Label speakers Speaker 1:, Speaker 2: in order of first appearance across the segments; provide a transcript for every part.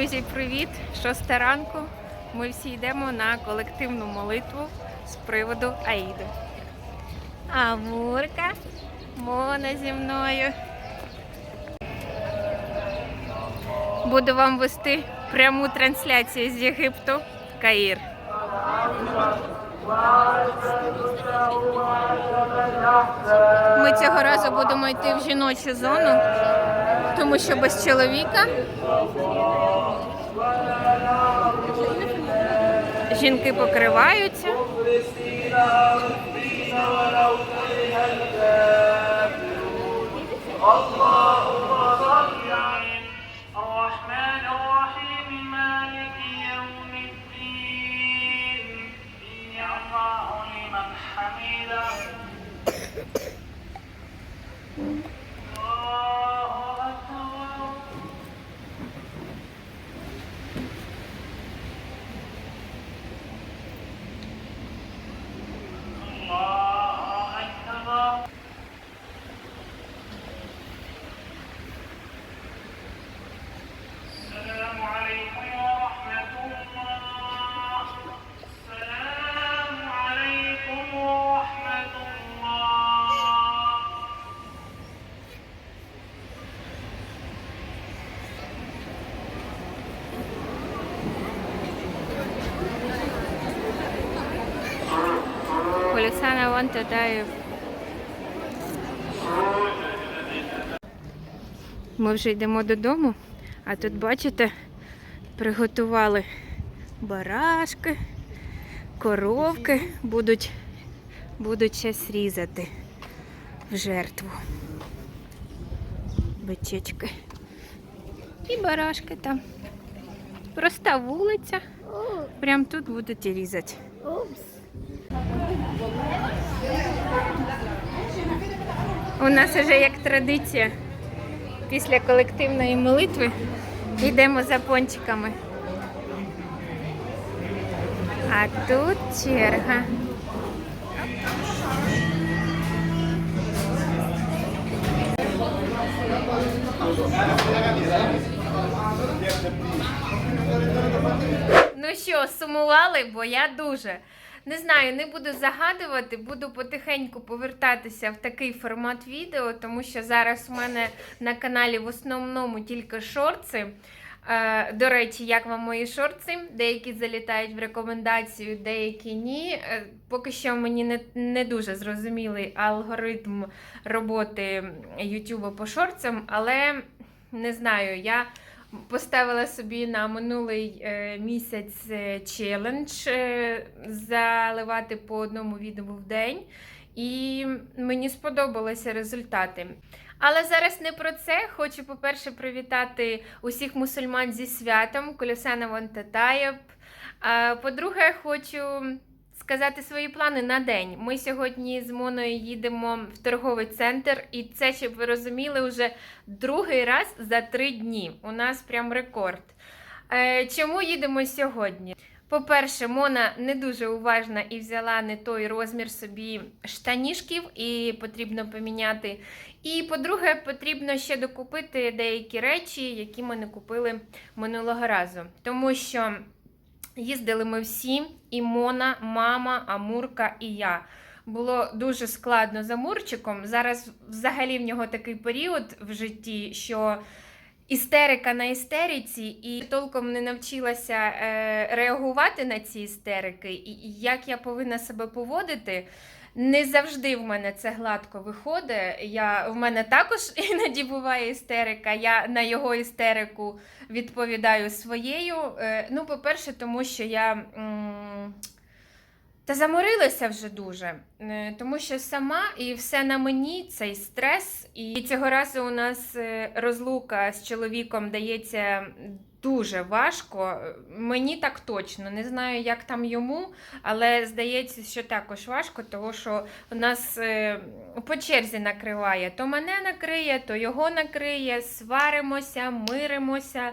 Speaker 1: Друзі, привіт! Шоста ранку. Ми всі йдемо на колективну молитву з приводу Аїди. Амурка, Мона зі мною. Буду вам вести пряму трансляцію з Єгипту в Каїр. Ми цього разу будемо йти в жіночу зону, тому що без чоловіка жінки покриваються.
Speaker 2: Mm-hmm.
Speaker 1: Полісана вон Тадаєв. Ми вже йдемо додому, а тут, бачите, приготували барашки, коровки, будуть, будуть щас різати в жертву. Бичечки. І барашки там. Проста вулиця. Прям тут будуть і різати. У нас вже як традиція після колективної молитви йдемо за пончиками. А тут черга. Ну що, сумували, бо я дуже. Не знаю, не буду загадувати, буду потихеньку повертатися в такий формат відео, тому що зараз у мене на каналі в основному тільки шорти. Е, До речі, як вам мої шорти? Деякі залітають в рекомендацію, деякі ні. Е, Поки що мені не, не дуже зрозумілий алгоритм роботи YouTube по шорцям, але не знаю, я Поставила собі на минулий е, місяць е, челендж е, заливати по одному відео в день, і мені сподобалися результати. Але зараз не про це. Хочу, по-перше, привітати усіх мусульман зі святом Колюсана Вантатаєб. По-друге, хочу сказати свої плани на день. Ми сьогодні з Моною їдемо в торговий центр, і це, щоб ви розуміли, вже другий раз за три дні. У нас прям рекорд. Е, чому їдемо сьогодні? По-перше, Мона не дуже уважна і взяла не той розмір собі штанішків, і потрібно поміняти. І по-друге, потрібно ще докупити деякі речі, які ми не купили минулого разу. Тому що їздили ми всі: і Мона, мама, Амурка і я. Було дуже складно з Амурчиком. Зараз взагалі в нього такий період в житті, що істерика на істериці, і толком не навчилася е, реагувати на ці істерики, і як я повинна себе поводити. Не завжди в мене це гладко виходить. Я, в мене також іноді буває істерика. Я на його істерику відповідаю своєю. Е, ну, по-перше, тому що я. та заморилася вже дуже, Е, тому що сама і все на мені цей стрес. І цього разу у нас е, розлука з чоловіком дається дуже важко. Мені так точно не знаю, як там йому, але здається, що також важко, тому що у нас е, по черзі накриває. То мене накриє, то його накриє, сваримося, миримося.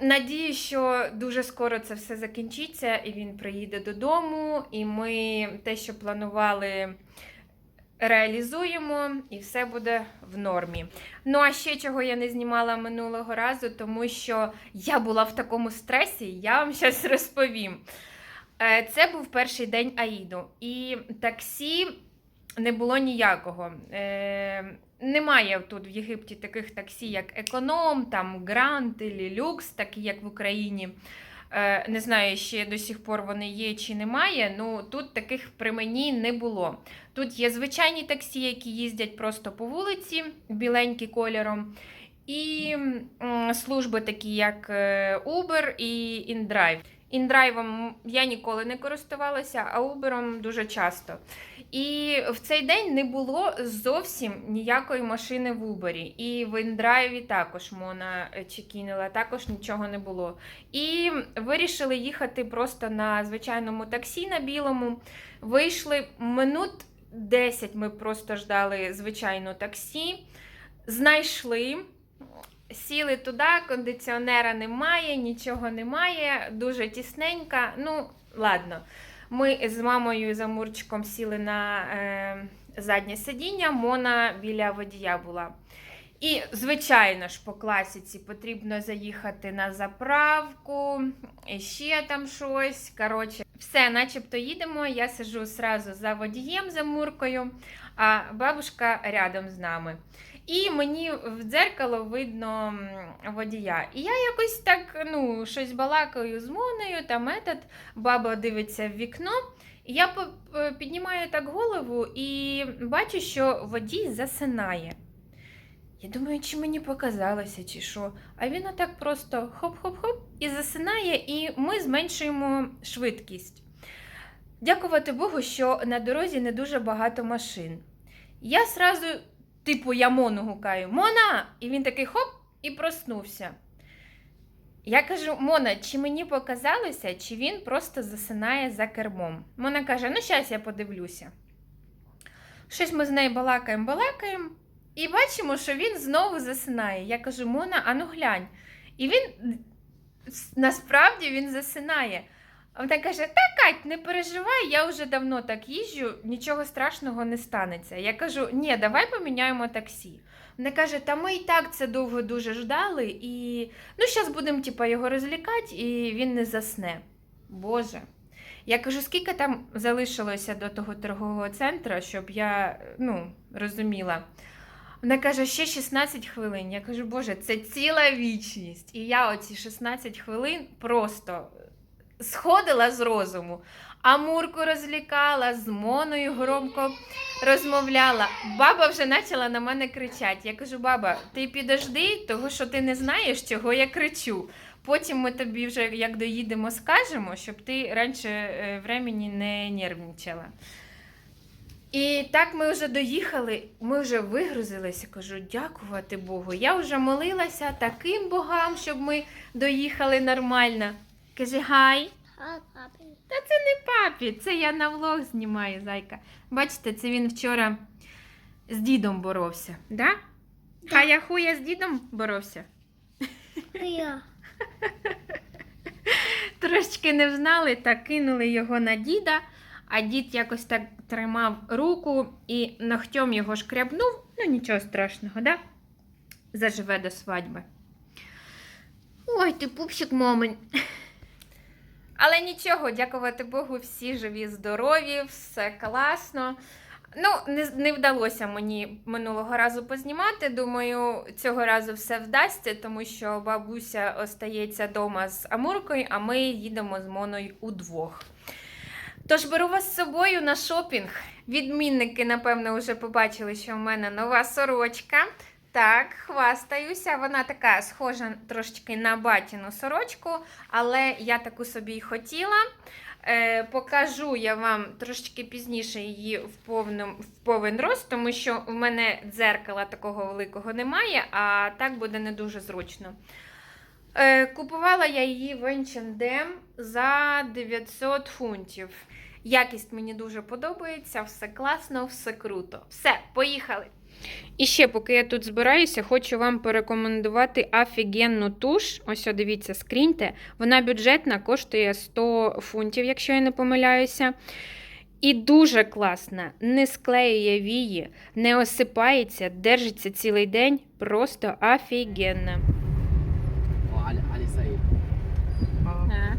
Speaker 1: Надію, що дуже скоро це все закінчиться, і він приїде додому, і ми те, що планували реалізуємо і все буде в нормі. Ну а ще чого я не знімала минулого разу, тому що я була в такому стресі, я вам щось розповім. Е, Це був перший день Аїду, і таксі не було ніякого. Е, Немає тут в Єгипті таких таксі, як економ, там Грант Люкс, такі як в Україні. Е, Не знаю, ще до сих пор вони є чи немає. Ну тут таких при мені не було. Тут є звичайні таксі, які їздять просто по вулиці, біленькі кольором. І служби такі, як е, Uber і InDrive. InDrive я ніколи не користувалася, а Uber дуже часто. І в цей день не було зовсім ніякої машини в Uber. І в InDrive також Мона чекінила, також нічого не було. І вирішили їхати просто на звичайному таксі на білому. Вийшли минут 10 ми просто ждали звичайно таксі. Знайшли. Сіли туди, кондиціонера немає, нічого немає, дуже тісненько. Ну, ладно. Ми з мамою і з Амурчиком сіли на е, заднє сидіння, Мона біля водія була. І, звичайно ж, по класіці потрібно заїхати на заправку, і ще там щось. Коротше, все, начебто їдемо. Я сиджу сразу за водієм, за Муркою, а бабушка рядом з нами. І мені в дзеркало видно водія. І я якось так ну, щось балакаю з Моною, там етат, баба дивиться в вікно. Я е, піднімаю так голову і бачу, що водій засинає. Я думаю, чи мені показалося, чи що. А він отак просто хоп-хоп-хоп і засинає, і ми зменшуємо швидкість. Дякувати Богу, що на дорозі не дуже багато машин. Я сразу, типу, я Мону гукаю: Мона! І він такий хоп і проснувся. Я кажу, Мона, чи мені показалося, чи він просто засинає за кермом? Мона каже: ну, зараз я подивлюся. Щось ми з нею балакаємо, балакаємо, і бачимо, що він знову засинає. Я кажу, Мона, а ну глянь. І він насправді він засинає. А Вона каже: Та Кать, не переживай, я вже давно так їжджу, нічого страшного не станеться. Я кажу, ні, давай поміняємо таксі. Вона каже, та ми і так це довго дуже ждали, і ну, зараз будемо типа, його розлікати, і він не засне. Боже. Я кажу, скільки там залишилося до того торгового центру, щоб я ну, розуміла. Вона каже, ще 16 хвилин. Я кажу, Боже, це ціла вічність. І я оці 16 хвилин просто сходила з розуму. Амурку розлікала, з Моною громко розмовляла. Баба вже почала на мене кричати. Я кажу, баба, ти підожди, того що ти не знаєш, чого я кричу. Потім ми тобі вже як доїдемо, скажемо, щоб ти раніше е, времени не нервничала. І так ми вже доїхали, ми вже вигрузилися. Кажу, дякувати Богу. Я вже молилася таким богам, щоб ми доїхали нормально. Каже, гай. Та це не папі, це я на влог знімаю, зайка. Бачите, це він вчора з дідом боровся. Да? Хая хуя з дідом боровся.
Speaker 3: Я.
Speaker 1: Трошечки не взнали та кинули його на діда, а дід якось так тримав руку і ногтем його шкрябнув. Ну, нічого страшного, да? Заживе до свадьби. Ой, ти пупсик момень. Але нічого, дякувати Богу, всі живі, здорові, все класно. Ну, не, не вдалося мені минулого разу познімати. Думаю, цього разу все вдасться, тому що бабуся остається вдома з Амуркою, а ми їдемо з Моною удвох. Тож беру вас з собою на шопінг. Відмінники, напевно, вже побачили, що в мене нова сорочка. Так, хвастаюся. Вона така схожа трошечки на батіну сорочку, але я таку собі й хотіла. Е, покажу я вам трошечки пізніше її в, повному, в повен рост, тому що в мене дзеркала такого великого немає, а так буде не дуже зручно. Е, купувала я її в H&M за 900 фунтів. Якість мені дуже подобається, все класно, все круто. Все, поїхали! І ще, поки я тут збираюся, хочу вам порекомендувати офігенну туш. Ось, дивіться, скріньте. Вона бюджетна, коштує 100 фунтів, якщо я не помиляюся. І дуже класна, не склеює вії, не осипається, держиться цілий день. Просто
Speaker 4: афігенна. Е,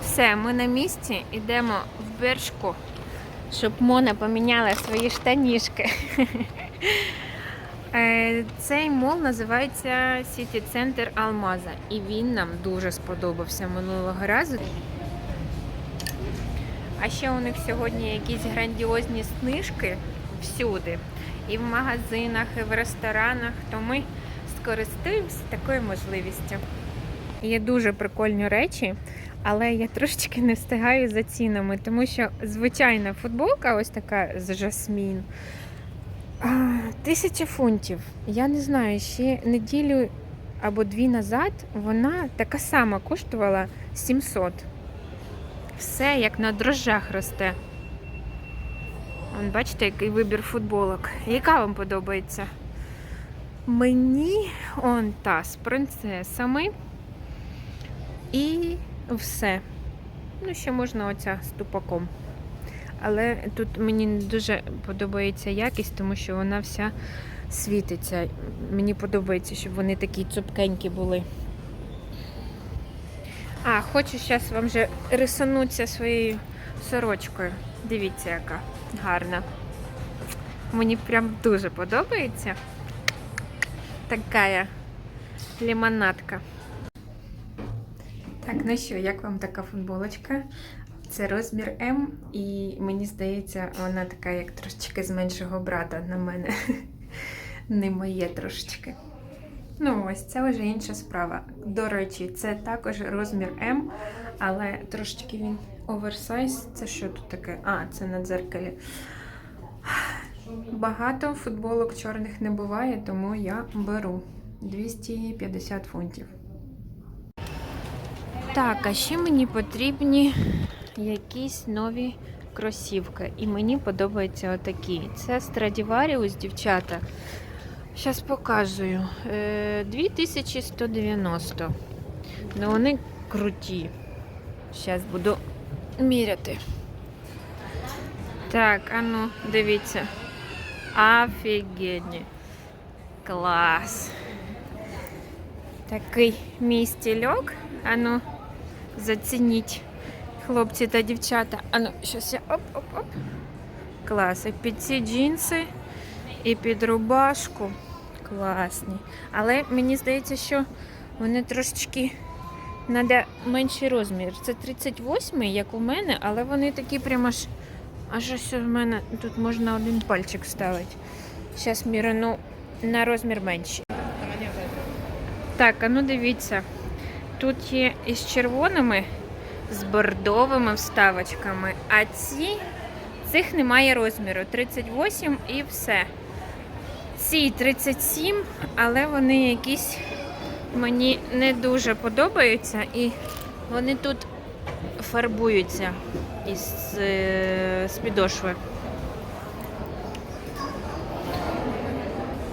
Speaker 1: Все, ми на місці, ідемо в щоб Мона поміняла свої штанішки. Е, Цей мол називається Сіті Центр Алмаза. І він нам дуже сподобався минулого разу. А ще у них сьогодні якісь грандіозні знижки всюди. І в магазинах, і в ресторанах. То ми скористуємося такою можливістю. Є дуже прикольні речі, але я трошечки не встигаю за цінами, тому що звичайна футболка, ось така з жасмін. Тисяча фунтів. Я не знаю, ще неділю або дві назад вона така сама коштувала 700. Все як на дрожжах росте. Вон, бачите, який вибір футболок. Яка вам подобається? Мені он та з принцесами. І все. Ну, ще можна оця з тупаком. Але тут мені дуже подобається якість, тому що вона вся світиться. Мені подобається, щоб вони такі цупкенькі були. А, хочу зараз вам вже рисанутися своєю сорочкою. Дивіться, яка гарна. Мені прям дуже подобається. Така лимонадка. Так, ну що, як вам така футболочка? Це розмір М, і мені здається, вона така, як трошечки з меншого брата на мене. Не моє трошечки. Ну, ось це вже інша справа. До речі, це також розмір М, але трошечки він оверсайз. Це що тут таке? А, це на дзеркалі. Багато футболок чорних не буває, тому я беру 250 фунтів. Так, а ще мені потрібні якісь нові кросівки. І мені подобаються отакі. Це Stradivarius, дівчата. Зараз показую. Е, 2190. Ну вони круті. Зараз буду міряти. Так, а ну, дивіться. Офігенні. Клас. Такий мій стільок. А ну, зацініть, хлопці та дівчата. А ну, щось я оп-оп-оп. Клас. Під ці джинси, і під рубашку. Класні. Але мені здається, що вони трошечки треба менший розмір. Це 38 як у мене, але вони такі прямо аж. Аж ось у мене тут можна один пальчик вставити. Зараз мірану на розмір менший. Так, а ну дивіться. Тут є із червоними, з бордовими вставочками, а ці цих немає розміру. 38 і все. Ці 37, але вони якісь мені не дуже подобаються і вони тут фарбуються із е, з підошви.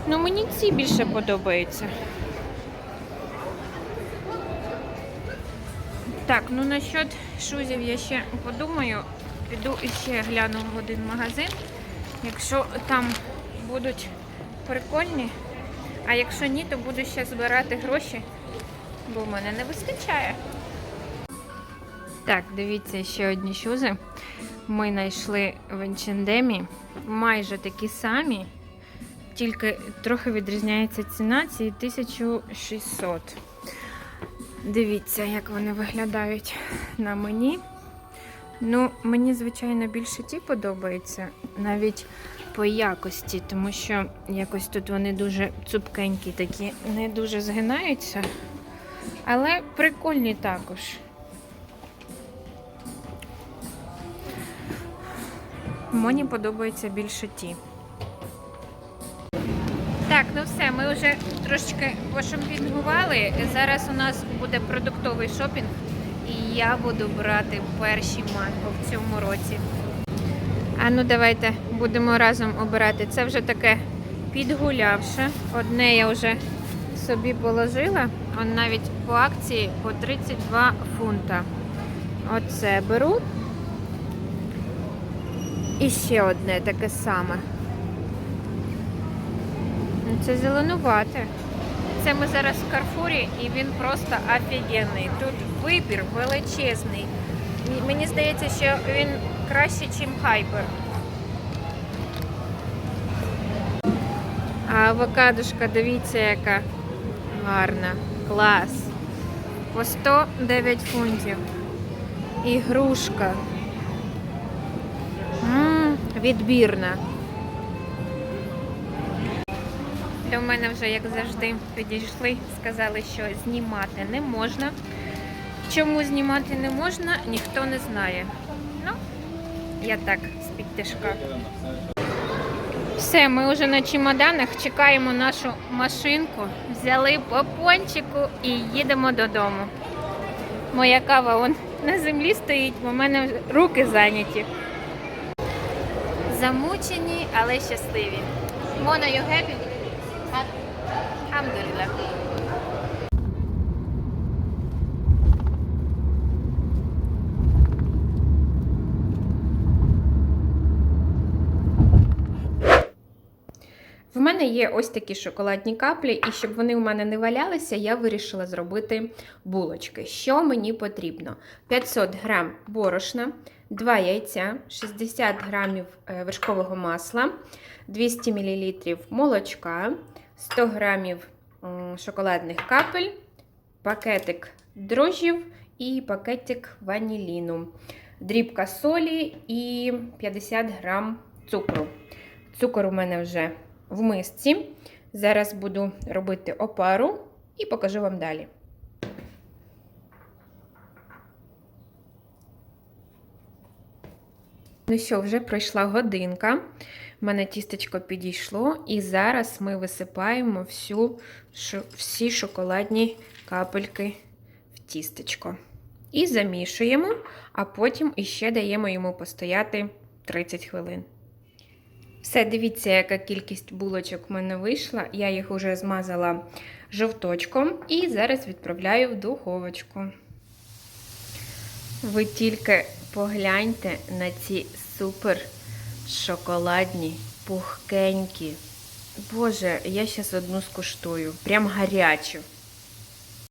Speaker 1: Ну, мені ці більше подобаються. Так, ну насчет шузів я ще подумаю. Піду і ще гляну в один магазин. Якщо там будуть прикольні, а якщо ні, то буду ще збирати гроші, бо в мене не вистачає. Так, дивіться ще одні шузи. Ми знайшли в H&M майже такі самі, тільки трохи відрізняється ціна. Ці 1600. Дивіться, як вони виглядають на мені. Ну, мені, звичайно, більше ті подобаються, навіть по якості, тому що якось тут вони дуже цупкенькі такі, не дуже згинаються. Але прикольні також. Мені подобаються більше ті. Так, ну все, ми вже трошечки пошопінгували. Зараз у нас буде продуктовий шопінг, і я буду брати перші манго в цьому році. А ну давайте будемо разом обирати. Це вже таке підгулявше. Одне я вже собі положила, он навіть по акції по 32 фунта. Оце беру. І ще одне таке саме. Це зеленувате. Це ми зараз в Карфурі і він просто офігенний. Тут вибір величезний. Мені здається, що він краще, ніж хайпер. А авокадушка, дивіться, яка гарна. Клас. По 109 фунтів. І грушка. М, відбірна. До мене вже, як завжди, підійшли, сказали, що знімати не можна. Чому знімати не можна, ніхто не знає. Ну, я так з-під тяжка. Все, ми вже на чемоданах, чекаємо нашу машинку, взяли по пончику і їдемо додому. Моя кава вон на землі стоїть, бо в мене руки зайняті. Замучені, але щасливі. Мона, you? Alhamdulillah. В мене є ось такі шоколадні каплі, і щоб вони у мене не валялися, я вирішила зробити булочки. Що мені потрібно? 500 грам борошна, 2 яйця, 60 грамів е, вершкового масла, 200 мл молочка, 100 грамів шоколадних капель, пакетик дрожжів і пакетик ваніліну, дрібка солі і 50 грам цукру. Цукор у мене вже в мисці. Зараз буду робити опару і покажу вам далі. Ну що, вже пройшла годинка. У мене тістечко підійшло, і зараз ми висипаємо всю, всі шоколадні капельки в тістечко. І замішуємо, а потім іще даємо йому постояти 30 хвилин. Все, дивіться, яка кількість булочок в мене вийшла. Я їх уже змазала жовточком і зараз відправляю в духовочку. Ви тільки погляньте на ці супер шоколадні, пухкенькі. Боже, я зараз одну скуштую. Прям гарячу.